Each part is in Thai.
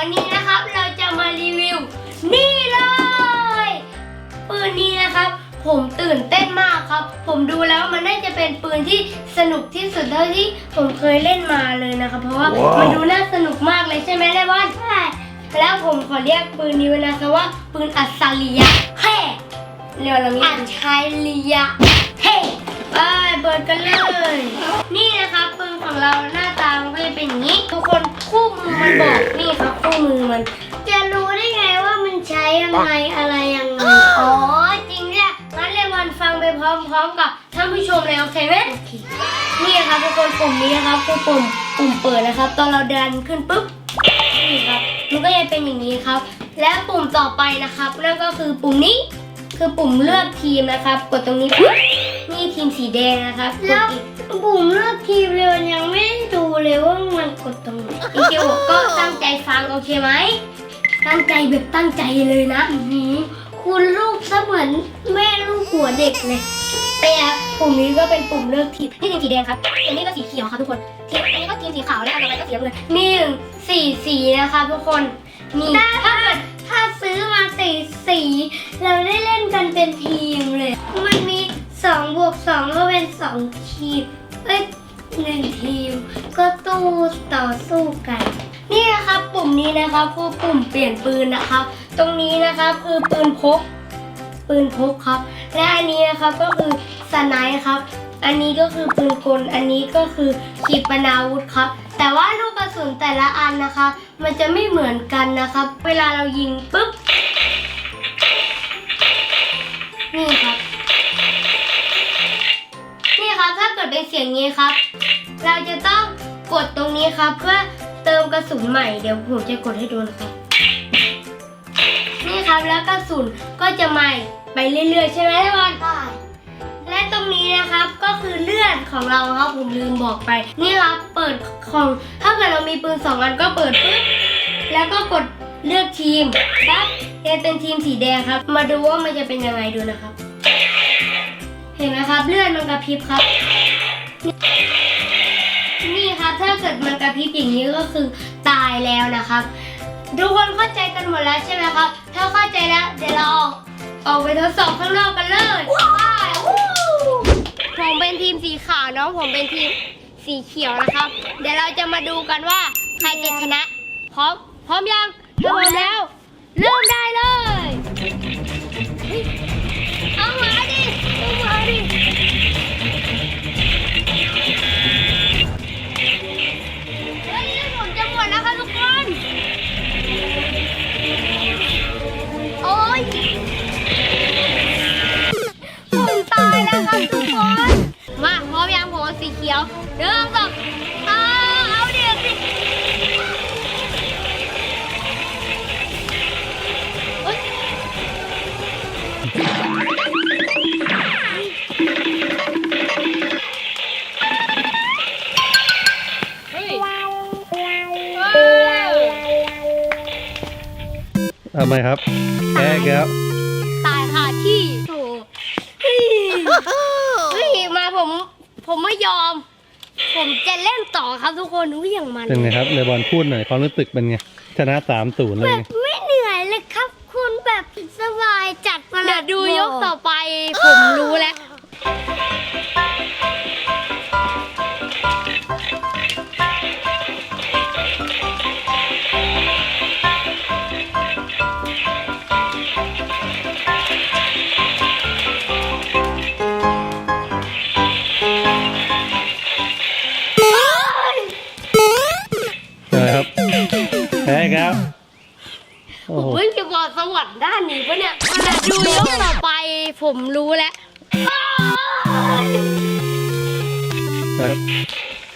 วันนี้นะครับเราจะมารีวิว นี่เลยปืนนี้นะครับ ผมตื่นเต้นมากครับ ผมดูแล้วมันน่าจะเป็นปืนที่สนุกที่สุดเท่าที่ผมเคยเล่นมาเลยนะครับ เพราะว่ามันดูน่าสนุกมากเลยใช่ไหมเลบอนใช่แล้วผมขอเรียกปืนนี้ว้นะคะว่าปืนอัศรียะเฮ่เรียวเรามีอัจฉรียะเฮ่ไปเปิดกันเลย นี่นะครับปืนของเราหน้า มือมันบอกนี่ครับคู่มือมัน จะรู้ได้ไงว่ามันใช้ยังไงอะไรยังไงอ๋อจริงเนี่ยงั้นเลวันฟังไปพร้อมๆกับท่านผู้ชมเลยโอเคไหมนี่ครับทุกคนปุ่มนี้นะครับคือปุ่มปุ่มเปิดนะครับ ตอนเราดันขึ้นปุ๊บนี่ครับมันก็จะเป็นอย่างนี้ครับ และปุ่มต่อไปนะครับนั่นก็คือปุ่มนี้คือปุ่มเลือกทีมนะครับ กดตรงนี้ปุ๊บนี่ทีมสีแดงนะครับกดอีกปุ่มเลือกทีมเลยยังไม่ได้ดูเลยว่ามันกดตรงไหน อีเกียวก็ตั้งใจฟังโอเคไหม ตั้งใจแบบตั้งใจเลยนะอื้อหือคุณลูกเสมือนแม่ลูกหัวเด็กเลยแต่ปุ่มนี้ก็เป็นปุ่มเลือกทีมนี่ทีมสีแดงครับอันนี้ก็สีเขียวครับทุกคนทีมอันนี้ก็ทีมสีขาวและอันต่อไปก็สีน้ำเงินหนึ่งสี่สีนะครับทุกคนนี่ถ้าเกิดถ้าซื้อมาสี่สี เราได้เล่นกันเป็นทีมเลย มันมีสองบวกสองก็เป็นสองทีมเอ้ย หนึ่งทีม ก็ตู้ต่อสู้กัน นี่นะครับปุ่มนี้นะครับคือปุ่มเปลี่ยนปืนนะครับ ตรงนี้นะครับคือปืนพก ปืนพกครับ และอันนี้นะครับก็คือสไนป์ครับ อันนี้ก็คือปืนกล อันนี้ก็คือขีปนาวุธครับ แต่ว่าลูกกระสุนแต่ละอันนะคะ มันจะไม่เหมือนกันนะครับ เวลาเรายิงปุ๊บ เกิดเป็นเสียงนี้ครับ เราจะต้องกดตรงนี้ครับ เพื่อเติมกระสุนใหม่เดี๋ยวผมจะกดให้ดูนะครับ นี่ครับแล้วกระสุนก็จะใหม่ไปเรื่อยๆ ใช่ไหมทุกคนได้และตรงนี้นะครับก็คือเลือดของเราครับผมลืมบอกไป นี่ครับเปิดของถ้าเกิดเรามีปืนสองอันก็เปิดปุ๊บแล้วก็กดเลือกทีมปั๊บจะเป็นทีมสีแดงครับ มาดูว่ามันจะเป็นยังไงดูนะครับ เห็นไหมครับเลือดมันกระพริบครับ นี่ครับถ้าเกิดมันกระพริบอย่างนี้ก็คือตายแล้วนะครับ ทุกคนเข้าใจกันหมดแล้วใช่ไหมครับ ถ้าเข้าใจแล้ว เดี๋ยวเราออกออกไปทดสอบข้างนอกกันเลยผมเป็นทีมสีขาวเน้องผมเป็นทีมสีเขียวนะครับ เดี๋ยวเราจะมาดูกันว่าใครจะชนะ พร้อมพร้อมยังพร้อมแล้ว เริ่มได้เลย ทำไมครับแพ้อีกแล้วตายค่ะที่โถเฮ้ยเฮ้ยมาผมผมไม่ยอม ผมจะเล่นต่อครับทุกคนอุ้ยอย่างมัน เป็นไงครับเลบอลพูดหน่อยความรู้สึกเป็นไงชนะสามศูนย์เลยแบไงบไม่เหนื่อยเลยครับ คุณแบบสบายจัดมาเดี๋ยวดูยกต่อไป ผมรู้แล้ว แพ้อีกแล้วโอ้ผมโหเพิ่งจะบอกสวรรค์ด้านนี้ปะเนี่ยเดี๋ยวดูยกต่อไปผมรู้แล้ว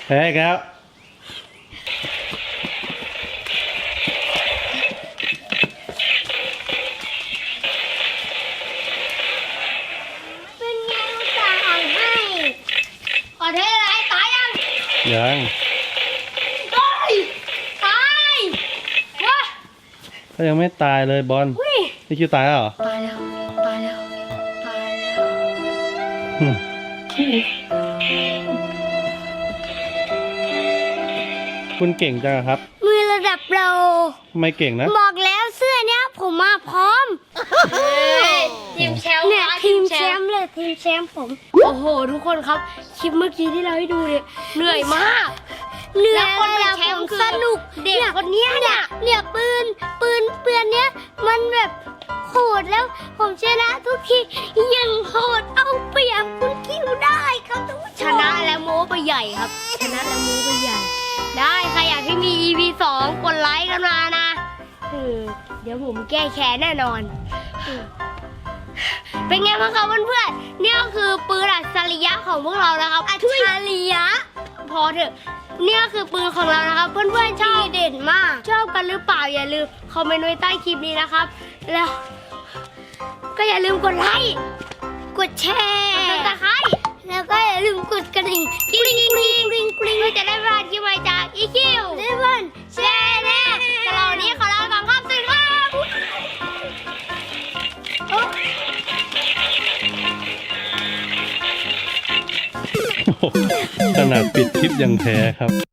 แพ้อีกแล้วเป็นไงอุตส่าห์อ่านให้ขอเทอะไรตายยังยัง ก็ยังไม่ตายเลยบอลอุ้ยนี่คิวตายแล้วเหรอตายแล้วตายแล้วตายแล้วอืมคุณเก่งจังอะครับ มือระดับโปรทำไมเก่งนะ บอกแล้วเสื้อเนี้ยผมมาพร้อมเฮ้ยทีมแชมป์เนี่ยะทีมแชมป์ทีมแชมป์ผม โอ้โห ทุกคนครับ คลิปเมื่อกี้ที่เราให้ดูเนี่ยเหนื่อยมาก เหนื่อยแล้วคนเป็นเลยอะแชมป์ผมคือสนุกเด็กคนเนี้ยเนี่ยเนี่ยปืน ปืนปืนเนี้ยมันแบบโหดแล้วผมชนะทุกทียังโหดเอาเปรียบคุณคิวได้ครับทุกผู้ชนะแล้วโม้ไปใหญ่ครับ ชนะแล้วโม้ไปใหญ่ ได้ใครอยากให้มี EP 2กดไลค์กันมานะเออเดี๋ยวผมแก้แค้นแน่นอนเออเป็นไงบ้างครับเพื่อนๆเนี่ยก็คือปืนอัจฉริยะของพวกเรานะครับอัจฉริยะ พอเถอะ เนี่ยคือปืนของเรานะครับ เพื่อนๆชอบเด่นมาก ชอบกันหรือเปล่าอย่าลืมคอมเมนต์ไว้ใต้คลิปนี้นะครับ แล้ว ก็อย่าลืมกดไลค์กดแชกดร์ตะไคร้แล้วก็อย่าลืมกดกระดิ่งกริ๊งกริ๊งกริ๊งกริ๊งเพื่อจะได้ไม่พลาดคลิปใหม่จากอีคิวเดวอนแชร์แน่สำหรับวันนี้ขอลา ขนาดปิดคลิปยังแพ้ครับ